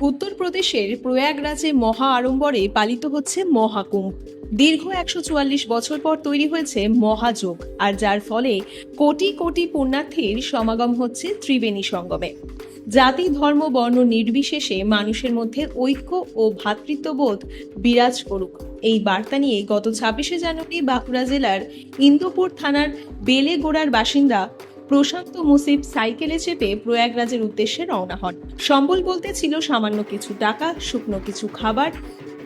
উত্তরপ্রদেশের প্রয়াগরাজে মহা আড়ম্বরে পালিত হচ্ছে মহাকুম্ভ। দীর্ঘ একশো চুয়াল্লিশ বছর পর তৈরি হয়েছে মহাযোগ, আর যার ফলে কোটি কোটি পুণ্যার্থীর সমাগম হচ্ছে ত্রিবেণী সঙ্গমে। জাতি, ধর্ম, বর্ণ নির্বিশেষে মানুষের মধ্যে ঐক্য ও ভ্রাতৃত্ববোধ বিরাজ করুক। এই বার্তা নিয়ে গত ছাব্বিশে জানুয়ারি বাঁকুড়া জেলার ইন্দুপুর থানার বেলেগোড়ার বাসিন্দা প্রশান্ত মুসিব সাইকেলে চেপে প্রয়াগরাজের উদ্দেশ্যে রওনা হন। সম্বল বলতে ছিল সামান্য কিছু টাকা, শুকনো কিছু খাবার,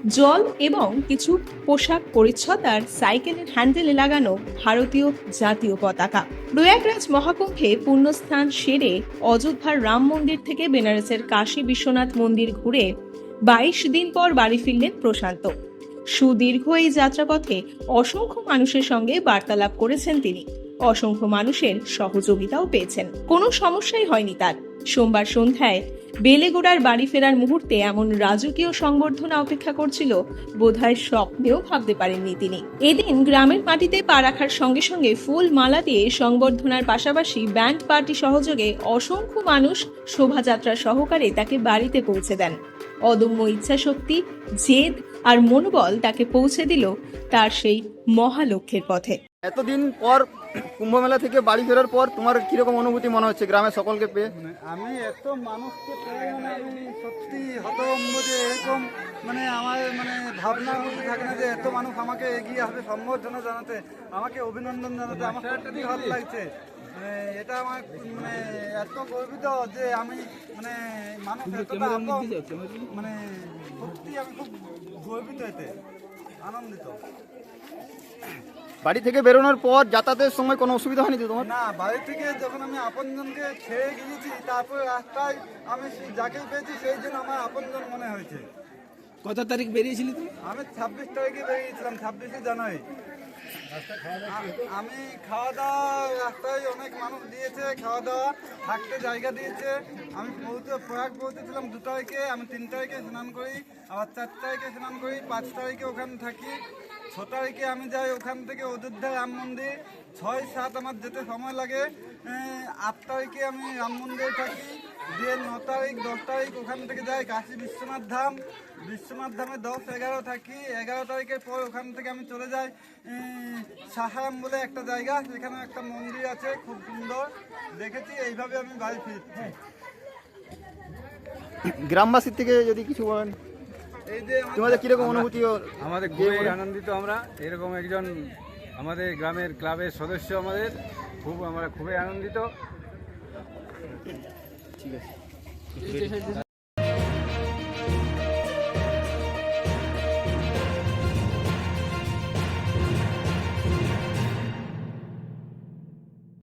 জল এবং কিছু পোশাক পরিচ্ছদ আর সাইকেলের হ্যান্ডেলে লাগানো ভারতীয় জাতীয় পতাকা। প্রয়াগরাজ মহাকুম্ভে পুণ্যস্থান সেরে অযোধ্যার রাম মন্দির থেকে বেনারসের কাশী বিশ্বনাথ মন্দির ঘুরে বাইশ দিন পর বাড়ি ফিরলেন প্রশান্ত। সুদীর্ঘ এই যাত্রাপথে অসংখ্য মানুষের সঙ্গে বার্তালাপ করেছেন তিনি। অসংখ্য মানুষের সহযোগিতাও পেয়েছেন। কোনো সমস্যাই হয়নি তার। সোমবার সন্ধ্যায় বেলেগোড়ার বাড়ি ফেরার মুহূর্তে এমন রাজকীয় সংবর্ধনা অপেক্ষা করছিল বোধহয় স্বপ্নেও ভাবতে পারেননি তিনি। এদিন গ্রামের মাটিতে পা রাখার সঙ্গে সঙ্গে ফুল মালা দিয়ে সংবর্ধনার পাশাপাশি ব্যান্ড পার্টি সহযোগে অসংখ্য মানুষ শোভাযাত্রা সহকারে তাকে বাড়িতে পৌঁছে দেন। অদম্য ইচ্ছাশক্তি জেদ আর মনোবল তাকে পৌঁছে দিল তার সেই মহালক্ষ্যের পথে। এতদিন পর কুম্ভ মেলা থেকে বাড়ি ফেরার পর তোমার কীরকম অনুভূতি মনে হচ্ছে গ্রামের সকলকে পেয়ে? মানে আমি এত মানুষকে মানে সত্যি এরকম মানে আমার মানে মধ্যে থাকে না যে এত মানুষ আমাকে এগিয়ে আসবে সম্বর্ধনা জানাতে, আমাকে অভিনন্দন জানাতে, আমার সত্যি ভালো লাগছে। মানে এটা আমার মানে এত গর্বিত যে আমি মানে মানুষ মানে সত্যি আমি খুব গর্বিত এতে। আনন্দিত। বাড়ি থেকে বেরোনোর পর যাতায়াতের সময় কোনো অসুবিধা হয়নি তো তোমার? না বাড়ি থেকে যখন আমি আপনজনকে ছেড়ে গিয়েছি তারপরে রাস্তায় আমি যাকে পেয়েছি সেই জন্য আমার আপনজন মনে হয়েছে। কত তারিখ বেরিয়েছিলি আমি ছাব্বিশ তারিখে বেরিয়েছিলাম ছাব্বিশে জানুয়ারি। আমি খাওয়া দাওয়া রাস্তায় অনেক মানুষ দিয়েছে খাওয়া দাওয়া থাকতে জায়গা দিয়েছে। আমি পৌঁছে প্রয়াগ পৌঁছেছিলাম দু তারিখে, আমি তিন তারিখে স্নান করি, আবার চার তারিখে স্নান করি, পাঁচ তারিখে ওখানে থাকি। ছ তারিখে আমি যাই ওখান থেকে অযোধ্যা রাম মন্দির। ছয়, সাত আমার যেতে সময় লাগে। আট তারিখে আমি রাম মন্দিরে থাকি। দিয়ে ন তারিখ দশ তারিখ ওখান থেকে যাই কাশী বিশ্বনাথ ধাম। বিশ্বনাথ ধামে দশ এগারো থাকি। এগারো তারিখের পর ওখান থেকে আমি চলে যাই সাহারাম বলে একটা জায়গা সেখানে একটা মন্দির আছে খুব সুন্দর। দেখেছি এইভাবে আমি বাড়ি ফিরছি। গ্রামবাসীর থেকে যদি কিছু বলেন। এই যে তোমাদের কীরকম অনুভূতি আমাদের খুবই আনন্দিত আমরা। এরকম একজন আমাদের গ্রামের ক্লাবের সদস্য আমাদের। খুব আমরা খুবই আনন্দিত। ঠিক আছে।